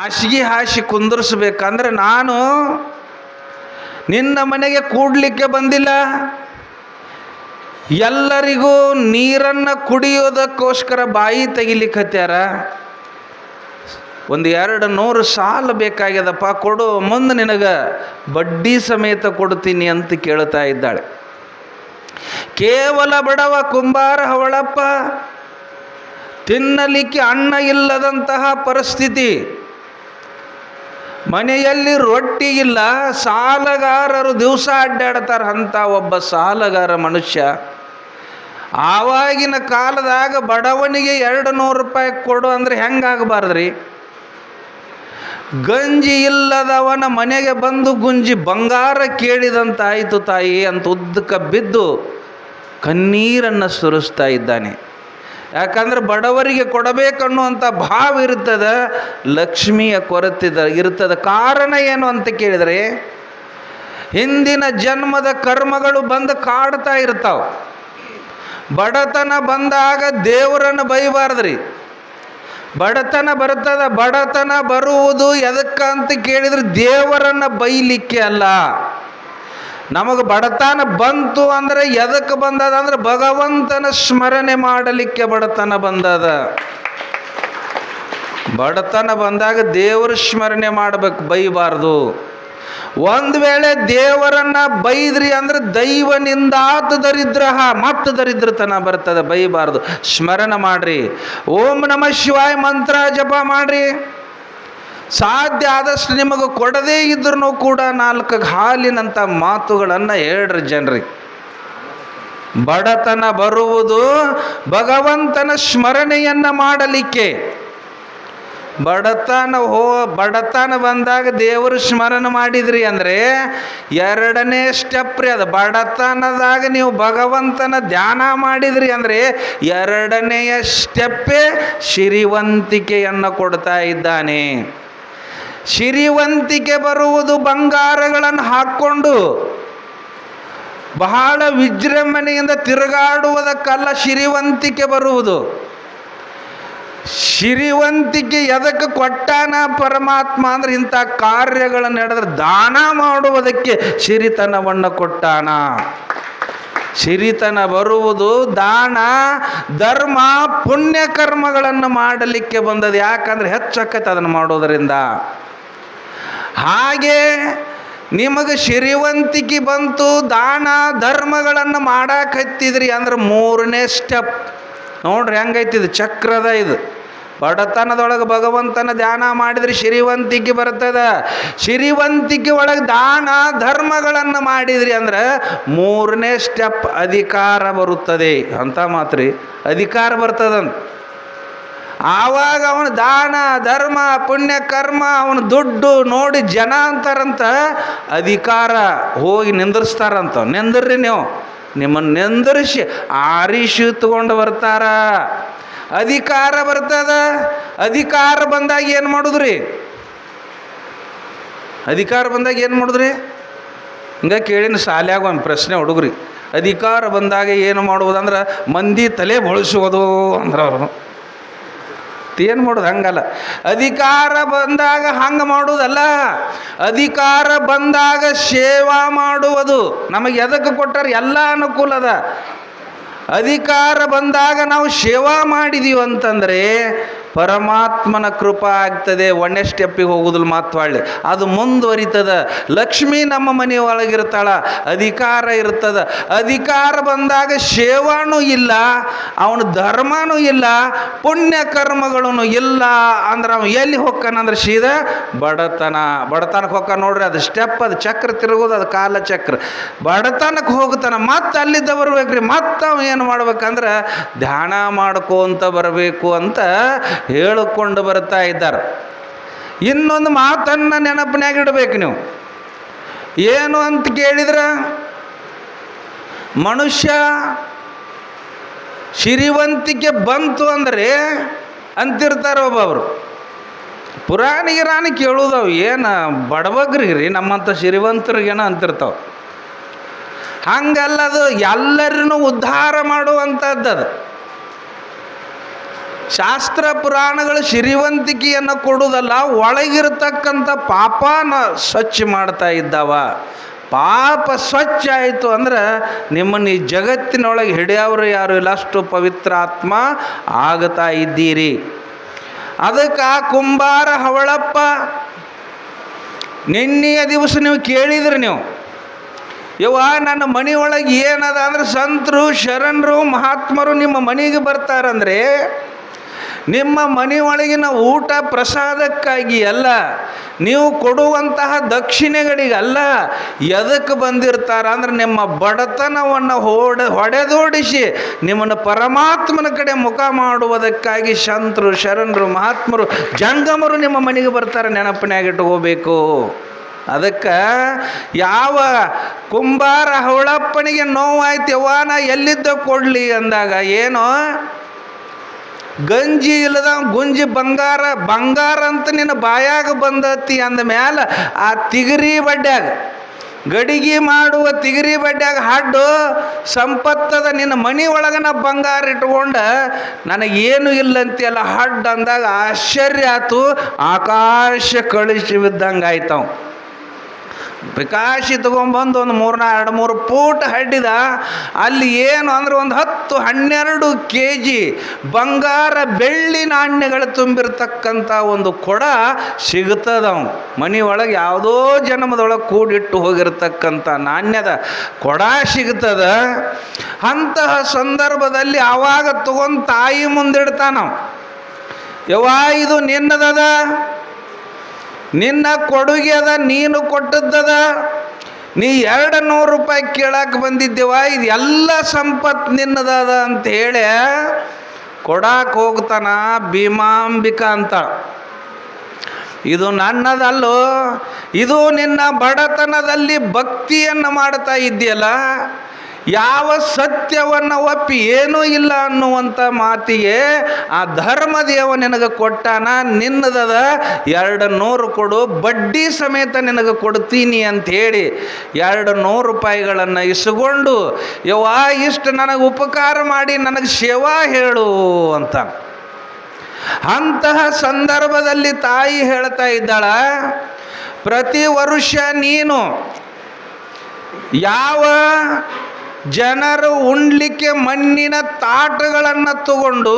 ಹಾಸಿಗೆ ಹಾಸಿ ಕುಂದರ್ಸ್ಬೇಕಂದ್ರೆ ನಾನು ನಿನ್ನ ಮನೆಗೆ ಕೂಡ್ಲಿಕ್ಕೆ ಬಂದಿಲ್ಲ. ಎಲ್ಲರಿಗೂ ನೀರನ್ನು ಕುಡಿಯೋದಕ್ಕೋಸ್ಕರ ಬಾಯಿ ತೆಗಿಲಿಕ್ಕತ್ಯಾರ? ಒಂದು ಎರಡು ನೂರು ಸಾಲ ಬೇಕಾಗ್ಯದಪ್ಪ, ಕೊಡು, ಮುಂದೆ ನಿನಗೆ ಬಡ್ಡಿ ಸಮೇತ ಕೊಡ್ತೀನಿ ಅಂತ ಕೇಳ್ತಾ ಇದ್ದಾಳೆ. ಕೇವಲ ಬಡವ ಕುಂಬಾರ ಹವಳಪ್ಪ ತಿನ್ನಲಿಕ್ಕೆ ಅನ್ನ ಇಲ್ಲದಂತಹ ಪರಿಸ್ಥಿತಿ. ಮನೆಯಲ್ಲಿ ರೊಟ್ಟಿ ಇಲ್ಲ, ಸಾಲಗಾರರು ದಿವಸ ಅಡ್ಡಾಡ್ತಾರೆ. ಅಂತ ಒಬ್ಬ ಸಾಲಗಾರ ಮನುಷ್ಯ, ಆವಾಗಿನ ಕಾಲದಾಗ ಬಡವನಿಗೆ ಎರಡು ನೂರು ರೂಪಾಯಿ ಕೊಡು ಅಂದ್ರೆ ಹೆಂಗಾಗಬಾರ್ದ್ರಿ ಗಂಜಿ ಇಲ್ಲದವನ ಮನೆಗೆ ಬಂದು ಗುಂಜಿ ಬಂಗಾರ ಕೇಳಿದಂತಾಯಿತು ತಾಯಿ ಅಂತ ಉದ್ದಕ್ಕೆ ಬಿದ್ದು ಕಣ್ಣೀರನ್ನು ಸುರಿಸ್ತಾ ಇದ್ದಾನೆ. ಯಾಕಂದ್ರೆ ಬಡವರಿಗೆ ಕೊಡಬೇಕನ್ನುವಂಥ ಭಾವ ಇರ್ತದ, ಲಕ್ಷ್ಮಿಯ ಕೊರತಿದ ಇರ್ತದ ಕಾರಣ ಏನು ಅಂತ ಕೇಳಿದರೆ, ಹಿಂದಿನ ಜನ್ಮದ ಕರ್ಮಗಳು ಬಂದು ಕಾಡ್ತಾ ಇರ್ತಾವೆ. ಬಡತನ ಬಂದಾಗ ದೇವರನ್ನು ಬೈಬಾರ್ದ್ರಿ. ಬಡತನ ಬರ್ತದ, ಬಡತನ ಬರುವುದು ಎದಕ್ಕಂತ ಕೇಳಿದ್ರೆ ದೇವರನ್ನು ಬೈಲಿಕ್ಕೆ ಅಲ್ಲ. ನಮಗೆ ಬಡತನ ಬಂತು ಅಂದರೆ ಎದಕ್ಕೆ ಬಂದದ? ಅಂದ್ರೆ ಭಗವಂತನ ಸ್ಮರಣೆ ಮಾಡಲಿಕ್ಕೆ ಬಡತನ ಬಂದದ. ಬಡತನ ಬಂದಾಗ ದೇವರ ಸ್ಮರಣೆ ಮಾಡಬೇಕು, ಬೈಬಾರ್ದು. ಒಂದು ವೇಳೆ ದೇವರನ್ನ ಬೈದ್ರಿ ಅಂದ್ರೆ ದೈವನಿಂದಾತ ದರಿದ್ರ ಮತ್ತು ದರಿದ್ರತನ ಬರ್ತದೆ, ಬೈಬಾರ್ದು. ಸ್ಮರಣ ಮಾಡ್ರಿ. ಓಂ ನಮ ಶಿವಾಯ, ಮಂತ್ರ ಜಪ ಮಾಡ್ರಿ. ಸಾಧ್ಯ ಆದಷ್ಟು ನಿಮಗೆ ಕೊಡದೇ ಇದ್ರೂ ಕೂಡ ನಾಲ್ಕು ಹಾಲಿನಂಥ ಮಾತುಗಳನ್ನು ಹೇಳ್ರಿ ಜನರಿಗೆ ಬಡತನ ಬರುವುದು ಭಗವಂತನ ಸ್ಮರಣೆಯನ್ನು ಮಾಡಲಿಕ್ಕೆ. ಬಡತನ ಹೋ, ಬಡತನ ಬಂದಾಗ ದೇವರು ಸ್ಮರಣ ಮಾಡಿದ್ರಿ ಅಂದರೆ ಎರಡನೇ ಸ್ಟೆಪ್ ರೀ ಅದು. ಬಡತನದಾಗ ನೀವು ಭಗವಂತನ ಧ್ಯಾನ ಮಾಡಿದ್ರಿ ಅಂದರೆ ಎರಡನೆಯ ಸ್ಟೆಪ್ಪೇ ಸಿರಿವಂತಿಕೆಯನ್ನು ಕೊಡ್ತಾ ಇದ್ದಾನೆ. ಸಿರಿವಂತಿಕೆ ಬರುವುದು ಬಂಗಾರಗಳನ್ನು ಹಾಕ್ಕೊಂಡು ಬಹಳ ವಿಜೃಂಭಣೆಯಿಂದ ತಿರುಗಾಡುವುದಕ್ಕಲ್ಲ ಸಿರಿವಂತಿಕೆ ಬರುವುದು. ಸಿರಿವಂತಿಕೆ ಎದಕ್ಕೆ ಕೊಟ್ಟಾನ ಪರಮಾತ್ಮ ಅಂದ್ರೆ ಇಂಥ ಕಾರ್ಯಗಳನ್ನು ನಡೆದ್ರೆ ದಾನ ಮಾಡುವುದಕ್ಕೆ ಸಿರಿತನವನ್ನು ಕೊಟ್ಟಾನ. ಸಿರಿತನ ಬರುವುದು ದಾನ, ಧರ್ಮ ಪುಣ್ಯ ಕರ್ಮಗಳನ್ನು ಮಾಡಲಿಕ್ಕೆ ಬಂದದ್ದು. ಯಾಕಂದ್ರೆ ಹೆಚ್ಚಕ್ಕತ್ತೆ ಅದನ್ನು ಮಾಡೋದರಿಂದ. ಹಾಗೆ ನಿಮಗೆ ಸಿರಿವಂತಿಕೆ ಬಂತು, ದಾನ ಧರ್ಮಗಳನ್ನು ಮಾಡಾಕತ್ತಿದ್ರಿ ಅಂದ್ರೆ ಮೂರನೇ ಸ್ಟೆಪ್ ನೋಡ್ರಿ ಹೆಂಗೈತಿ ಇದು, ಚಕ್ರದ ಇದು. ಬಡತನದೊಳಗೆ ಭಗವಂತನ ಧ್ಯಾನ ಮಾಡಿದ್ರೆ ಸಿರಿವಂತಿಕೆ ಬರ್ತದ. ಸಿರಿವಂತಿಕೆ ಒಳಗೆ ದಾನ ಧರ್ಮಗಳನ್ನು ಮಾಡಿದ್ರಿ ಅಂದ್ರೆ ಮೂರನೇ ಸ್ಟೆಪ್ ಅಧಿಕಾರ ಬರುತ್ತದೆ. ಅಂತ ಮಾತ್ರಿ, ಅಧಿಕಾರ ಬರ್ತದಂತ. ಆವಾಗ ಅವನು ದಾನ, ಧರ್ಮ, ಪುಣ್ಯ, ಕರ್ಮ, ಅವನ ದುಡ್ಡು ನೋಡಿ ಜನ ಅಂತಾರಂತ ಅಧಿಕಾರ ಹೋಗಿ ನಿಂದಿರ್ಸ್ತಾರಂತ. ನಿಂದ್ರಿ ನೀವು. ನಿಮ್ಮನ್ನು ನಿಂದಿರಿಸಿ ಆರಿಸಿ ತಗೊಂಡು ಬರ್ತಾರ. ಅಧಿಕಾರ ಬರ್ತದ. ಅಧಿಕಾರ ಬಂದಾಗ ಏನು ಮಾಡುದ್ರಿ? ಅಧಿಕಾರ ಬಂದಾಗ ಏನು ಮಾಡುದ್ರಿ? ಹಿಂಗೆ ಕೇಳಿನ ಶಾಲ್ಯಾಗ ಒಂದು ಪ್ರಶ್ನೆ ಹುಡುಗ್ರಿ. ಅಧಿಕಾರ ಬಂದಾಗ ಏನು ಮಾಡುವುದಂದ್ರೆ ಮಂದಿ ತಲೆ ಬಳಸುವುದು ಅಂದ್ರೆ ಅವರು ಏನು ಮಾಡೋದು? ಹಂಗಲ್ಲ. ಅಧಿಕಾರ ಬಂದಾಗ ಹಂಗೆ ಮಾಡುವುದಲ್ಲ ಅಧಿಕಾರ ಬಂದಾಗ ಸೇವಾ ಮಾಡುವುದು. ನಮಗೆ ಎದಕ್ಕೆ ಕೊಟ್ಟರೆ? ಎಲ್ಲ ಅನುಕೂಲ ಅದ ಅಧಿಕಾರ ಬಂದಾಗ ನಾವು ಸೇವಾ ಮಾಡಿದೀವಿ ಅಂತಂದರೆ ಪರಮಾತ್ಮನ ಕೃಪ ಆಗ್ತದೆ ಒಳ್ಳೆ ಸ್ಟೆಪ್ಪಿಗೆ ಹೋಗುದಿಲ್ಲ ಮಾತು ಹೊಳ್ಳಿ ಅದು ಮುಂದುವರಿತದ. ಲಕ್ಷ್ಮಿ ನಮ್ಮ ಮನೆ ಒಳಗಿರ್ತಾಳ, ಅಧಿಕಾರ ಇರ್ತದ. ಅಧಿಕಾರ ಬಂದಾಗ ಸೇವಾನೂ ಇಲ್ಲ, ಅವನು ಧರ್ಮನೂ ಇಲ್ಲ, ಪುಣ್ಯ ಕರ್ಮಗಳೂ ಇಲ್ಲ ಅಂದ್ರೆ ಅವನು ಎಲ್ಲಿ ಹೋಗ್ಕನಂದ್ರೆ ಸೀದಾ ಬಡತನ. ಬಡತನಕ್ಕೆ ಹೊಕ್ಕ ನೋಡ್ರಿ, ಅದು ಸ್ಟೆಪ್ ಅದು ಚಕ್ರ ತಿರುಗೋದು, ಅದು ಕಾಲ ಚಕ್ರ ಬಡತನಕ್ಕೆ ಹೋಗ್ತಾನ, ಮತ್ತೆ ಅಲ್ಲಿದ್ದ ಬರ್ಬೇಕ್ರಿ, ಮತ್ತೆ ಅವ ಏನು ಮಾಡ್ಬೇಕಂದ್ರೆ, ಧ್ಯಾನ ಮಾಡ್ಕೋ ಅಂತ ಬರಬೇಕು ಅಂತ ಹೇಳಿಕೊಂಡು ಬರ್ತಾ ಇದ್ದಾರೆ. ಇನ್ನೊಂದು ಮಾತನ್ನು ನೆನಪಿನಾಗ ಇಡಬೇಕು ನೀವು. ಏನು ಅಂತ ಕೇಳಿದ್ರೆ, ಮನುಷ್ಯ ಸಿರಿವಂತಿಕೆ ಬಂತು ಅಂದರೆ ಅಂತಿರ್ತಾರೆ ಒಬ್ಬೊಬ್ರು. ಪುರಾಣ ಗಿರಾಣ ಕೇಳುದವು, ಏನು ಬಡಬಗ್ರಿಗೆ ರೀ ನಮ್ಮಂಥ ಸಿರಿವಂತರಿಗೇನೋ ಅಂತಿರ್ತಾವೆ. ಹಂಗಲ್ಲ ಅದು ಎಲ್ಲರನ್ನು ಉದ್ಧಾರ ಮಾಡುವಂಥದ್ದು ಅದು. ಶಾಸ್ತ್ರ ಪುರಾಣಗಳು ಸಿರಿವಂತಿಕೆಯನ್ನು ಕೊಡುವುದಲ್ಲ, ಒಳಗಿರ್ತಕ್ಕಂಥ ಪಾಪನ ಸ್ವಚ್ಛ ಮಾಡ್ತಾ ಇದ್ದಾವ. ಪಾಪ ಸ್ವಚ್ಛ ಆಯಿತು ಅಂದ್ರೆ ನಿಮ್ಮನ್ನು ಈ ಜಗತ್ತಿನೊಳಗೆ ಹಿಡಿಯವರು ಯಾರು ಇಲ್ಲ, ಅಷ್ಟು ಪವಿತ್ರ ಆತ್ಮ ಆಗ್ತಾ ಇದ್ದೀರಿ. ಅದಕ್ಕೆ ಆ ಕುಂಬಾರ ಹವಳಪ್ಪ, ನಿನ್ನೆಯ ದಿವಸ ನೀವು ಕೇಳಿದ್ರಿ ನೀವು, ಯವ್ವ, ನನ್ನ ಮನೆಯೊಳಗೆ ಏನದ ಅಂದ್ರೆ ಸಂತರು, ಶರಣರು, ಮಹಾತ್ಮರು ನಿಮ್ಮ ಮನೆಗೆ ಬರ್ತಾರಂದ್ರೆ ನಿಮ್ಮ ಮನೆಯೊಳಗಿನ ಊಟ ಪ್ರಸಾದಕ್ಕಾಗಿ ಅಲ್ಲ, ನೀವು ಕೊಡುವಂತಹ ದಕ್ಷಿಣೆಗಳಿಗಲ್ಲ ಎದಕ್ಕೆ ಬಂದಿರ್ತಾರ ಅಂದ್ರೆ ನಿಮ್ಮ ಬಡತನವನ್ನು ಹೊಡೆ, ಹೊಡೆದೋಡಿಸಿ ನಿಮ್ಮನ್ನು ಪರಮಾತ್ಮನ ಕಡೆ ಮುಖ ಮಾಡುವುದಕ್ಕಾಗಿ ಶಂತ್ರು, ಶರಣರು, ಮಹಾತ್ಮರು, ಜಂಗಮರು ನಿಮ್ಮ ಮನೆಗೆ ಬರ್ತಾರೆ ನೆನಪಿನಾಗ ಇಟ್ಕೋಬೇಕು ಅದಕ್ಕೆ ಯಾವ ಕುಂಬಾರ ಹೊಳಪ್ಪನಿಗೆ ನೋವಾಯ್ತು, ಯವ್ವ, ನಾ ಎಲ್ಲಿದ್ದ ಕೊಡಲಿ ಅಂದಾಗ, ಏನೋ ಗಂಜಿ ಇಲ್ಲದ ಗುಂಜಿ ಬಂಗಾರ ಬಂಗಾರ ಅಂತ ನಿನ್ನ ಬಾಯಾಗ ಬಂದತಿ ಅಂದ ಮ್ಯಾಲ ಆ ತಿಗರಿ ಬಡ್ಡ್ಯಾಗ ಗಡಿಗೆ ಮಾಡುವ ತಿಗರಿ ಬಡ್ಡ್ಯಾಗ ಹಾಡು ಸಂಪತ್ತದ ನಿನ್ನ ಮನೆ ಒಳಗನ ಬಂಗಾರ ಇಟ್ಕೊಂಡ, ನನಗೇನು ಇಲ್ಲಂತೆಲ್ಲ ಹಡ್ಡು ಅಂದಾಗ ಆಶ್ಚರ್ಯ ಆತು, ಆಕಾಶ ಕಳಿಸಿ ಬಿದ್ದಂಗೆ ಪಿಕಾಶಿ ತಗೊಂಬಂದು ಒಂದು ಮೂರ್ನ, ಎರಡು ಮೂರು ಫೂಟ್ ಹಡ್ಡಿದ, ಅಲ್ಲಿ ಏನು ಅಂದ್ರೆ ಒಂದು ಹತ್ತು ಹನ್ನೆರಡು ಕೆ ಜಿ ಬಂಗಾರ ಬೆಳ್ಳಿ ನಾಣ್ಯಗಳು ತುಂಬಿರ್ತಕ್ಕಂಥ ಒಂದು ಕೊಡ ಸಿಗ್ತದ ಮನೆಯೊಳಗೆ ಯಾವುದೋ ಜನ್ಮದೊಳಗೆ ಕೂಡಿಟ್ಟು ಹೋಗಿರ್ತಕ್ಕಂಥ ನಾಣ್ಯದ ಕೊಡ ಸಿಗ್ತದ. ಅಂತಹ ಸಂದರ್ಭದಲ್ಲಿ ಆವಾಗ ತಗೊಂಡು ತಾಯಿ ಮುಂದಿಡ್ತಾನವ. ಯವ್ವ, ಇದು ನಿನ್ನದದ? ನಿನ್ನ ಕೊಡುಗೆ ಅದ, ನೀನು ಕೊಟ್ಟದ್ದದ. ನೀ ಎರಡು ನೂರು ರೂಪಾಯಿ ಕೇಳಕ್ಕೆ ಬಂದಿದ್ದೇವ? ಇದು ಎಲ್ಲ ಸಂಪತ್ತು ನಿನ್ನದದ ಅಂತ ಹೇಳಿ ಕೊಡಕ್ಕೆ ಹೋಗ್ತಾನ ಭೀಮಾಂಬಿಕಾ ಅಂತ. ಇದು ನನ್ನದಲ್ಲೋ, ಇದು ನಿನ್ನ ಬಡತನದಲ್ಲಿ ಭಕ್ತಿಯನ್ನು ಮಾಡ್ತಾ ಇದೆಯಲ್ಲ ಯಾವ ಸತ್ಯವನ್ನು ಒಪ್ಪಿ ಏನೂ ಇಲ್ಲ ಅನ್ನುವಂಥ ಮಾತಿಗೆ ಆ ಧರ್ಮದೇವ ನಿನಗೆ ಕೊಟ್ಟಾನ, ನಿನ್ನದದ ಎರಡು ನೂರು ಕೊಡು, ಬಡ್ಡಿ ಸಮೇತ ನಿನಗೆ ಕೊಡ್ತೀನಿ ಅಂತ ಹೇಳಿ ಎರಡು ನೂರು ರೂಪಾಯಿಗಳನ್ನು ಇಸ್ಕೊಂಡು, ಯವ್ವ ಇಷ್ಟು ನನಗೆ ಉಪಕಾರ ಮಾಡಿ ನನಗೆ ಸೇವಾ ಹೇಳು ಅಂತ. ಅಂತಹ ಸಂದರ್ಭದಲ್ಲಿ ತಾಯಿ ಹೇಳ್ತಾ ಇದ್ದಾಳ, ಪ್ರತಿ ವರ್ಷ ನೀನು ಯಾವ ಜನರು ಉಣ್ಲಿಕ್ಕೆ ಮಣ್ಣಿನ ತಾಟಗಳನ್ನು ತಗೊಂಡು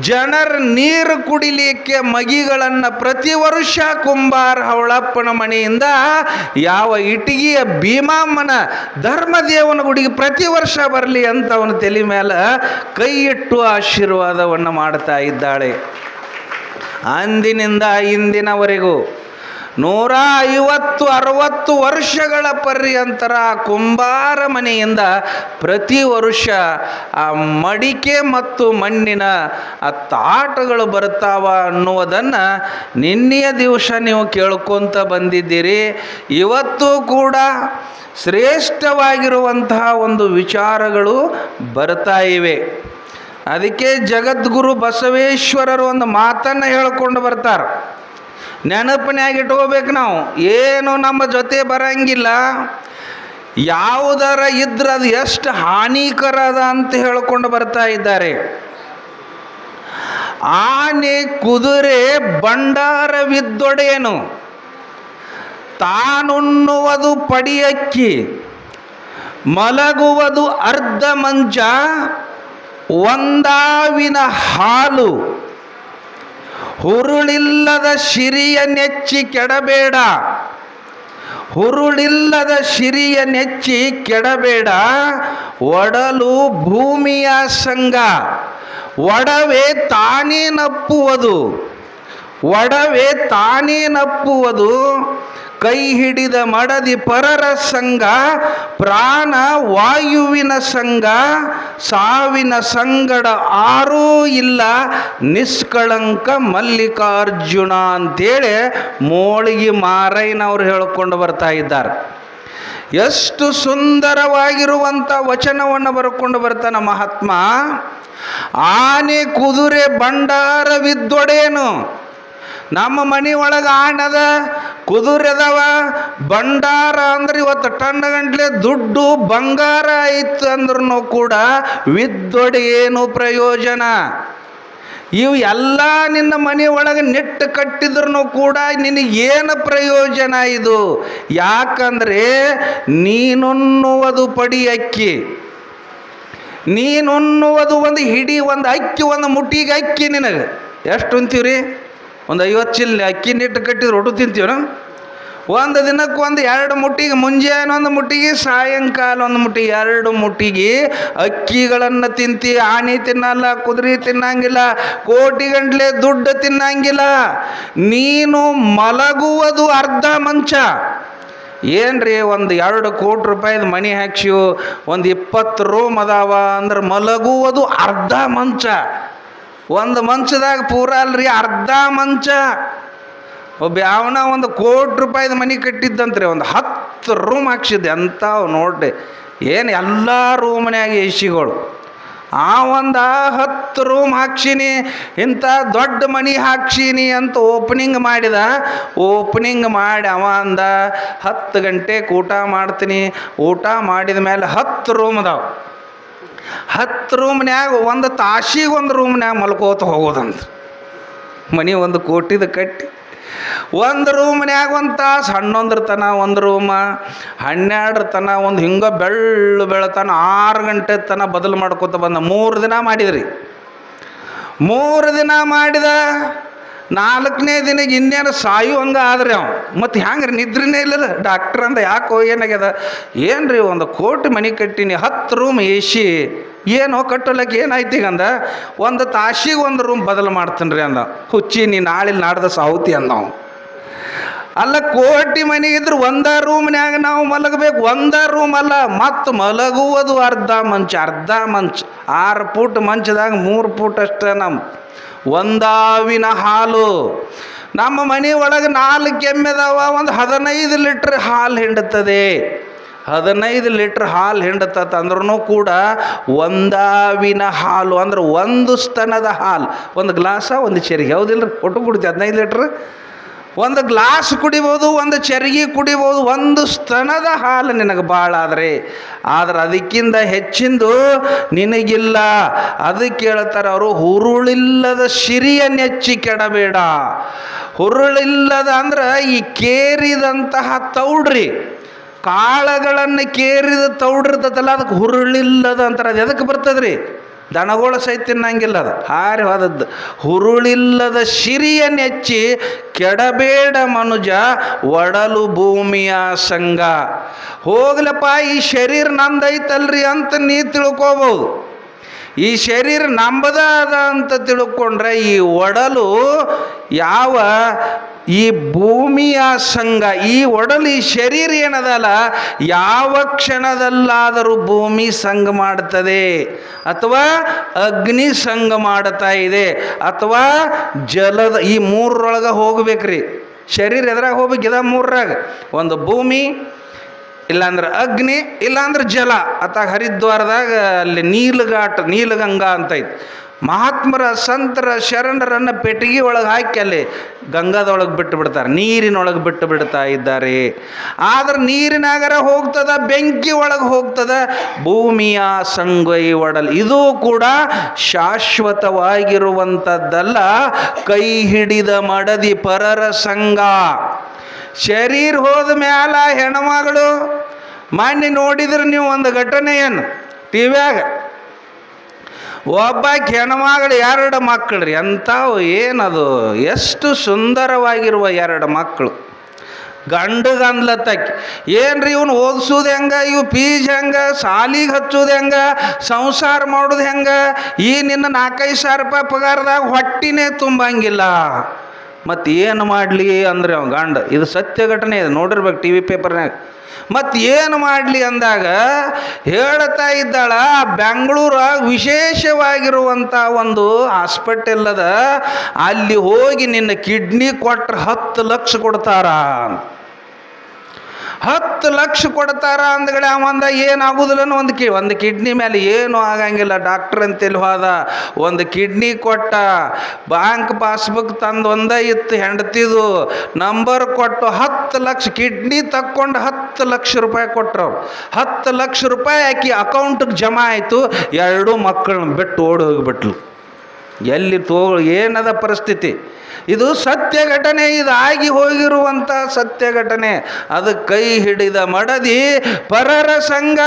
ಜನರ ನೀರು ಕುಡಿಲಿಕ್ಕೆ ಮಗಿಗಳನ್ನು ಪ್ರತಿ ವರ್ಷ ಕುಂಬಾರ ಹವಳಪ್ಪನ ಮನೆಯಿಂದ ಯಾವ ಇಟಗಿಯ ಭೀಮಾಮ್ಮನ ಧರ್ಮದೇವನ ಗುಡಿಗೆ ಪ್ರತಿ ವರ್ಷ ಬರಲಿ ಅಂತ ಅವನ ತಲೆ ಮೇಲೆ ಕೈ ಇಟ್ಟು ಆಶೀರ್ವಾದವನ್ನು ಮಾಡ್ತಾ ಇದ್ದಾಳೆ. ಅಂದಿನಿಂದ ಇಂದಿನವರೆಗೂ ನೂರ ಐವತ್ತು ಅರವತ್ತು ವರ್ಷಗಳ ಪರ್ಯಂತರ ಕುಂಬಾರ ಮನೆಯಿಂದ ಪ್ರತಿ ವರ್ಷ ಆ ಮಡಿಕೆ ಮತ್ತು ಮಣ್ಣಿನ ಆ ತಾಟಗಳು ಬರ್ತಾವ ಅನ್ನುವುದನ್ನು ನಿನ್ನೆಯ ದಿವಸ ನೀವು ಕೇಳ್ಕೊತ ಬಂದಿದ್ದೀರಿ. ಇವತ್ತು ಕೂಡ ಶ್ರೇಷ್ಠವಾಗಿರುವಂತಹ ಒಂದು ವಿಚಾರಗಳು ಬರ್ತಾ ಇವೆ. ಅದಕ್ಕೆ ಜಗದ್ಗುರು ಬಸವೇಶ್ವರರು ಒಂದು ಮಾತನ್ನು ಹೇಳ್ಕೊಂಡು ಬರ್ತಾರೆ. ನೆನಪಿನ್ಯಾಗ ಇಟ್ಕೋಬೇಕು ನಾವು. ಏನು ನಮ್ಮ ಜೊತೆ ಬರಂಗಿಲ್ಲ. ಯಾವುದರ ಇದ್ರೆ ಅದು ಎಷ್ಟು ಹಾನಿಕರ ಅದ ಅಂತ ಹೇಳ್ಕೊಂಡು ಬರ್ತಾ ಇದ್ದಾರೆ. ಆನೆ ಕುದುರೆ ಬಂಡಾರವಿದ್ದೊಡೇನು ತಾನುಣ್ಣುವುದು ಪಡಿಯಕ್ಕಿ, ಮಲಗುವುದು ಅರ್ಧ ಮಂಚ, ಒಂದಾವಿನ ಹಾಲು. ಹುರುಳಿಲ್ಲದ ಶಿರಿಯ ನೆಚ್ಚಿ ಕೆಡಬೇಡ. ಹುರುಳಿಲ್ಲದ ಶಿರಿಯ ನೆಚ್ಚಿ ಕೆಡಬೇಡ. ಒಡಲು ಭೂಮಿಯ ಸಂಗ. ಒಡವೆ ತಾನೇ ನಪ್ಪುವುದು. ಒಡವೆ ತಾನೇ ನಪ್ಪುವುದು. ಕೈ ಹಿಡಿದ ಮಡದಿ ಪರರ ಸಂಘ, ಪ್ರಾಣ ವಾಯುವಿನ ಸಂಘ, ಸಾವಿನ ಸಂಗಡ ಆರೂ ಇಲ್ಲ. ನಿಷ್ಕಳಂಕ ಮಲ್ಲಿಕಾರ್ಜುನ ಅಂತೇಳಿ ಮೋಳಿಗೆ ಮಾರೈನವ್ರು ಹೇಳ್ಕೊಂಡು ಬರ್ತಾ ಇದ್ದಾರೆ. ಎಷ್ಟು ಸುಂದರವಾಗಿರುವಂಥ ವಚನವನ್ನು ಬರ್ಕೊಂಡು ಬರ್ತಾನ ಮಹಾತ್ಮ. ಆನೆ ಕುದುರೆ ಬಂಡಾರವಿದ್ದೊಡೇನು ನಮ್ಮ ಮನೆ ಒಳಗೆ ಆಣದ ಕುದುರೆದವ ಭಂಡಾರ ಅಂದ್ರೆ ಇವತ್ತು ಟನ್ ಗಂಟ್ಲೆ ದುಡ್ಡು ಬಂಗಾರ ಇತ್ತು ಅಂದ್ರೂ ಕೂಡ ವಿದ್ದೊಡೆ ಏನು ಪ್ರಯೋಜನ? ಇವು ಎಲ್ಲ ನಿನ್ನ ಮನೆ ಒಳಗೆ ನೆಟ್ಟು ಕಟ್ಟಿದ್ರು ಕೂಡ ನಿನಗೇನು ಪ್ರಯೋಜನ ಇದು? ಯಾಕಂದರೆ ನೀನುನ್ನುವುದು ಪಡಿ ಅಕ್ಕಿ. ನೀನುಣ್ಣುವುದು ಒಂದು ಹಿಡಿ, ಒಂದು ಅಕ್ಕಿ, ಒಂದು ಮುಟ್ಟಿಗೆ ಅಕ್ಕಿ ನಿನಗೆ. ಎಷ್ಟು ಉಂತೀವ್ರಿ? ಒಂದು ಐವತ್ತು ಚಿಲ್ ಅಕ್ಕಿ ನಿಟ್ಟು ಕಟ್ಟಿ ಒಟ್ಟು ತಿಂತೀವಿ ನಾವು. ಒಂದು ದಿನಕ್ಕೆ ಒಂದು ಎರಡು ಮುಟ್ಟಿಗೆ, ಮುಂಜಾನೆ ಒಂದು ಮುಟ್ಟಿಗೆ, ಸಾಯಂಕಾಲ ಒಂದು ಮುಟ್ಟಿಗೆ, ಎರಡು ಮುಟ್ಟಿಗೆ ಅಕ್ಕಿಗಳನ್ನು ತಿಂತಿ ಆನೆ ತಿನ್ನಲ್ಲ, ಕುದುರೆ ತಿನ್ನಂಗಿಲ್ಲ, ಕೋಟಿ ಗಂಟ್ಲೆ ದುಡ್ಡು ತಿನ್ನಂಗಿಲ್ಲ. ನೀನು ಮಲಗುವುದು ಅರ್ಧ ಮಂಚ. ಏನ್ರಿ ಒಂದು ಎರಡು ಕೋಟಿ ರೂಪಾಯಿದು ಮನಿ ಹಾಕ್ಸಿವು ಒಂದು ಇಪ್ಪತ್ತು ರೂಮ್ ಅದಾವ ಅಂದ್ರೆ ಮಲಗುವುದು ಅರ್ಧ ಮಂಚ. ಒಂದು ಮಂಚದಾಗ ಪೂರ ಅಲ್ರಿ, ಅರ್ಧ ಮಂಚ. ಒಬ್ಬ ಯಾವನ ಒಂದು ಕೋಟಿ ರೂಪಾಯಿದ ಮನೆ ಕಟ್ಟಿದ್ದಂತ್ರಿ, ಒಂದು ಹತ್ತು ರೂಮ್ ಹಾಕ್ಸಿದ್ದೆ, ಅಂಥವು ನೋಡ್ರಿ. ಏನು ಎಲ್ಲ ರೂಮ್ನ್ಯಾಗ ಎ ಸಿಗಳು ಆ ಒಂದು ಹತ್ತು ರೂಮ್ ಹಾಕ್ಸೀನಿ, ಇಂಥ ದೊಡ್ಡ ಮನೆ ಹಾಕ್ಸೀನಿ ಅಂತ ಓಪನಿಂಗ್ ಮಾಡಿದ ಓಪನಿಂಗ್ ಮಾಡಿ ಅವ ಅಂದ, ಹತ್ತು ಗಂಟೆಗೆ ಊಟ ಮಾಡ್ತೀನಿ. ಊಟ ಮಾಡಿದ ಮೇಲೆ ಹತ್ತು ರೂಮ್ ಅದಾವ. ಹತ್ತು ರೂಮ್ನ್ಯಾಗ ಒಂದು ತಾಸಿಗೆ ಒಂದು ರೂಮ್ನ್ಯಾಗ ಮಲ್ಕೋತ ಹೋಗೋದಂತ. ಮನೆ ಒಂದು ಕೋಟಿದ ಕಟ್ಟಿ. ಒಂದು ರೂಮ್ನ್ಯಾಗ ಒಂದು ತಾಸು ಹನ್ನೊಂದರ ತನ ಒಂದು ರೂಮ, ಹನ್ನೆರಡರ ತನ ಒಂದು ಹಿಂಗೆ ಬೆಳ್ಳು ಬೆಳತನ ಆರು ಗಂಟೆ ತನ ಬದಲು ಮಾಡ್ಕೋತ ಬಂದ. ಮೂರು ದಿನ ಮಾಡಿದ್ರಿ. ಮೂರು ದಿನ ಮಾಡಿದ ನಾಲ್ಕನೇ ದಿನಕ್ಕೆ ಇನ್ನೇನು ಸಾಯು ಹಂಗೆ ಆದ್ರಿ ಅವ. ಮತ್ತು ಹ್ಯಾಂಗ್ರಿ? ನಿದ್ರಿನೇ ಇಲ್ಲದ. ಡಾಕ್ಟ್ರ್ ಅಂದ, ಯಾಕೋ ಏನಾಗ್ಯದ? ಏನು ರೀ ಒಂದು ಕೋಟಿ ಮನೆ ಕಟ್ಟಿನಿ, ಹತ್ತು ರೂಮ್ ಎ ಸಿ ಏನೋ ಕಟ್ಟಲಕ್ಕೆ ಏನಾಯ್ತು ಈಗ ಅಂದ? ಒಂದು ತಾಸಿಗೆ ಒಂದು ರೂಮ್ ಬದಲು ಮಾಡ್ತೀನಿ ರೀ ಅಂದ. ಹುಚ್ಚಿ, ನೀ ನಾಳೆ ನಾಡ್ದ ಸಾವುತಿ ಅಂದ ಅಲ್ಲ, ಕೋಟಿ ಮನೆ ಇದ್ರೆ ಒಂದ ರೂಮ್ನ್ಯಾಗ ನಾವು ಮಲಗಬೇಕು. ಒಂದ ರೂಮ್ ಅಲ್ಲ, ಮತ್ತು ಮಲಗುವುದು ಅರ್ಧ ಮಂಚ ಅರ್ಧ ಮಂಚ. ಆರು ಫೂಟ್ ಮಂಚದಾಗ ಮೂರು ಫೂಟ್ ಅಷ್ಟೇ ನಮ್ಮ ಒಂದಾವಿನ ಹಾಲು. ನಮ್ಮ ಮನೆ ಒಳಗೆ ನಾಲ್ಕು ಎಮ್ಮೆದಾವ ಒಂದು ಹದಿನೈದು ಲೀಟ್ರ್ ಹಾಲು ಹಿಂಡುತ್ತದೆ. ಹದಿನೈದು ಲೀಟ್ರ್ ಹಾಲು ಹಿಂಡತ್ತ ಅಂದ್ರೂ ಕೂಡ ಒಂದಾವಿನ ಹಾಲು, ಅಂದ್ರೆ ಒಂದು ಸ್ತನದ ಹಾಲು. ಒಂದು ಗ್ಲಾಸ, ಒಂದು ಚೆರಿಗೆ. ಹೌದಿಲ್ಲ ಒಟ್ಟು ಕೊಡ್ತೀವಿ ಹದಿನೈದು ಲೀಟ್ರ್. ಒಂದು ಗ್ಲಾಸ್ ಕುಡಿಬೋದು, ಒಂದು ಚರಿಗೆ ಕುಡಿಬೋದು, ಒಂದು ಸ್ತನದ ಹಾಲು ನಿನಗೆ ಭಾಳ ಆದರೆ. ಆದ್ರೆ ಅದಕ್ಕಿಂತ ಹೆಚ್ಚಿಂದು ನಿನಗಿಲ್ಲ. ಅದಕ್ಕೆ ಹೇಳ್ತಾರೆ ಅವರು, ಹುರುಳಿಲ್ಲದ ಸಿರಿಯ ನೆಚ್ಚಿ ಕೆಡಬೇಡ. ಹುರುಳಿಲ್ಲದ ಅಂದ್ರೆ ಈ ಕೇರಿದಂತಹ ತೌಡ್ರಿ. ಕಾಳಗಳನ್ನು ಕೇರಿದ ತೌಡಿರ್ತದಲ್ಲ ಅದಕ್ಕೆ ಹುರುಳಿಲ್ಲದ ಅಂತಾರೆ. ಅದು ಎದಕ್ಕೆ ಬರ್ತದ್ರಿ? ದನಗೋಳ ಸಹಿತ ತಿನ್ನಂಗಿಲ್ಲ ಅದು. ಹಾರಿ ಹೋದದ್ದು. ಹುರುಳಿಲ್ಲದ ಸಿರಿಯ ನೆಚ್ಚಿ ಕೆಡಬೇಡ ಮನುಜ, ಒಡಲು ಭೂಮಿಯ ಸಂಘ. ಹೋಗ್ಲಪ್ಪ, ಈ ಶರೀರ ನಂದೈತಲ್ರಿ ಅಂತ ನೀ ತಿಳ್ಕೋಬಹುದು ಈ ಶರೀರ ನಂಬದ ಅದ ಅಂತ ತಿಳ್ಕೊಂಡ್ರೆ ಈ ಒಡಲು ಯಾವ ಈ ಭೂಮಿಯ ಸಂಘ, ಈ ಒಡಲು ಶರೀರ ಏನದಲ್ಲ? ಯಾವ ಕ್ಷಣದಲ್ಲಾದರೂ ಭೂಮಿ ಸಂಘ ಮಾಡ್ತದೆ. ಅಥವಾ ಅಗ್ನಿ ಸಂಘ ಮಾಡ್ತಾ ಇದೆ. ಅಥವಾ ಜಲದ, ಈ ಮೂರರೊಳಗೆ ಹೋಗ್ಬೇಕ್ರಿ. ಶರೀರ ಎದ್ರಾಗ ಹೋಗ್ಬೇಕು ಇದ ಮೂರರಾಗ. ಒಂದು ಭೂಮಿ, ಇಲ್ಲಾಂದ್ರೆ ಅಗ್ನಿ, ಇಲ್ಲಾಂದ್ರೆ ಜಲ. ಅಥವಾ ಹರಿದ್ವಾರದಾಗ ಅಲ್ಲಿ ನೀಲಘಾಟ, ನೀಲಗಂಗಾ ಅಂತ ಐತಿ. ಮಹಾತ್ಮರ ಸಂತರ ಶರಣರನ್ನು ಪೆಟ್ಟಿಗೆ ಒಳಗೆ ಹಾಕಿ ಅಲ್ಲಿ ಗಂಗಾದೊಳಗೆ ಬಿಟ್ಟು ಬಿಡ್ತಾರೆ, ನೀರಿನೊಳಗೆ ಬಿಟ್ಟು ಬಿಡ್ತಾ ಇದ್ದಾರೆ. ಆದ್ರೆ ನೀರಿನಾಗರ ಹೋಗ್ತದ, ಬೆಂಕಿ ಒಳಗೆ ಹೋಗ್ತದ, ಭೂಮಿಯ ಸಂಗೈ ಒಡಲ್. ಇದು ಕೂಡ ಶಾಶ್ವತವಾಗಿರುವಂಥದ್ದಲ್ಲ ಕೈ ಹಿಡಿದ ಮಡದಿ ಪರರ ಸಂಗ ಶರೀರ ಹೋದ ಮ್ಯಾಲ ಹೆಣ್ಮಗಳು ಮಾನ್ಯ ನೋಡಿದ್ರೆ ನೀವು ಒಂದು ಘಟನೆ ಏನು? ಟಿ ವ್ಯಾಗ ಒಬ್ಬ ಹೆಣ್ಮಗಳು ಎರಡು ಮಕ್ಕಳು ರೀ ಅಂಥವು ಏನದು? ಎಷ್ಟು ಸುಂದರವಾಗಿರುವ ಎರಡು ಮಕ್ಕಳು. ಏನು ರೀ ಇವನು ಓದಿಸೋದು ಹೆಂಗೆ? ಇವು ಪೀಜ್ ಹೆಂಗೆ? ಸಾಲಿಗೆ ಹಚ್ಚೋದು ಹೆಂಗೆ? ಸಂಸಾರ ಮಾಡೋದು ಹೆಂಗೆ? ಈ ನಿನ್ನ ನಾಲ್ಕೈದು ಸಾವಿರ ರೂಪಾಯಿ ಪಗಾರದಾಗ ಹೊಟ್ಟಿನೇ ತುಂಬಂಗಿಲ್ಲ. ಮತ್ತು ಏನು ಮಾಡಲಿ ಅಂದ್ರೆ ಅವ ಗಂಡ, ಇದು ಸತ್ಯ ಘಟನೆ ಇದೆ, ನೋಡಿರ್ಬೇಕು ಟಿ ವಿ ಪೇಪರ್ನಾಗ ಮತ್ತು ಏನು ಮಾಡಲಿ ಅಂದಾಗ ಹೇಳ್ತಾ ಇದ್ದಾಳ, ಬೆಂಗಳೂರ ವಿಶೇಷವಾಗಿರುವಂಥ ಒಂದು ಹಾಸ್ಪಿಟಲ್ ಅದ, ಅಲ್ಲಿ ಹೋಗಿ ನಿನ್ನ ಕಿಡ್ನಿ ಕೊಟ್ರೆ ಹತ್ತು ಲಕ್ಷ ಕೊಡ್ತಾರ ಹತ್ತು ಲಕ್ಷ ಕೊಡ್ತಾರ ಅಂದ್ಗಡೆ ಅವಂದ ಏನಾಗುದಿಲ್ಲ ಒಂದು ಕಿ, ಒಂದು ಕಿಡ್ನಿ ಮೇಲೆ ಏನೂ ಆಗಂಗಿಲ್ಲ. ಡಾಕ್ಟ್ರ್ ಅಂತೇಳಿ ಹೋದ, ಒಂದು ಕಿಡ್ನಿ ಕೊಟ್ಟ ಬ್ಯಾಂಕ್ ಪಾಸ್ಬುಕ್ ತಂದು ಒಂದೇ ಇತ್ತು ಹೆಂಡತಿದು ನಂಬರ್ ಕೊಟ್ಟು ಹತ್ತು ಲಕ್ಷ ಕಿಡ್ನಿ ತಕ್ಕೊಂಡು ಹತ್ತು ಲಕ್ಷ ರೂಪಾಯಿ ಕೊಟ್ರು. ಹತ್ತು ಲಕ್ಷ ರೂಪಾಯಿ ಆಕಿ ಅಕೌಂಟಿಗೆ ಜಮಾ ಆಯಿತು, ಎರಡು ಮಕ್ಕಳನ್ನ ಬಿಟ್ಟು ಓಡಿ ಹೋಗಿಬಿಟ್ಲು. ಎಲ್ಲಿ ತೋ ಏನದ ಪರಿಸ್ಥಿತಿ? ಇದು ಸತ್ಯ ಘಟನೆ ಇದು ಆಗಿ ಹೋಗಿರುವಂಥ ಸತ್ಯ ಘಟನೆ ಅದು ಕೈ ಹಿಡಿದ ಮಡದಿ ಪರರ ಸಂಘ.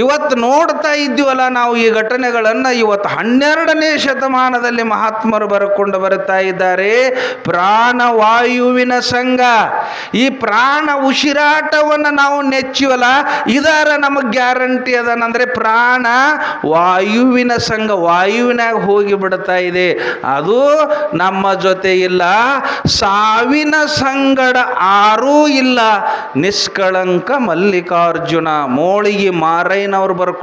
ಇವತ್ತು ನೋಡ್ತಾ ಇದ್ದೀವಲ್ಲ ನಾವು ಈ ಘಟನೆಗಳನ್ನು, ಇವತ್ತು ಹನ್ನೆರಡನೇ ಶತಮಾನದಲ್ಲಿ ಮಹಾತ್ಮರು ಬರ್ಕೊಂಡು ಬರ್ತಾ ಇದ್ದಾರೆ. ಪ್ರಾಣವಾಯುವಿನ ಸಂಘ. ಈ ಪ್ರಾಣ ಉಸಿರಾಟವನ್ನು ನಾವು ನೆಚ್ಚಿವಲ್ಲ, ಇದರ ನಮಗೆ ಗ್ಯಾರಂಟಿ ಅದನಂದರೆ ಪ್ರಾಣ ವಾಯುವಿನ ಸಂಘ ವಾಯುವಿನಾಗ ಹೋಗಿ ಬಿಡ್ತಾ ಇದೆ. ಅದು ನಮ್ಮ ಜೊತೆ ಇಲ್ಲ, ಸಾವಿನ ಸಂಗಡ ಆರೂ ಇಲ್ಲ. ನಿಷ್ಕಳಂಕ ಮಲ್ಲಿಕಾರ್ಜುನ, ಮೋಳಿಗೆ ಮಾರಯ್ಯನವ್ರು ಬರ್ಕೊಂಡು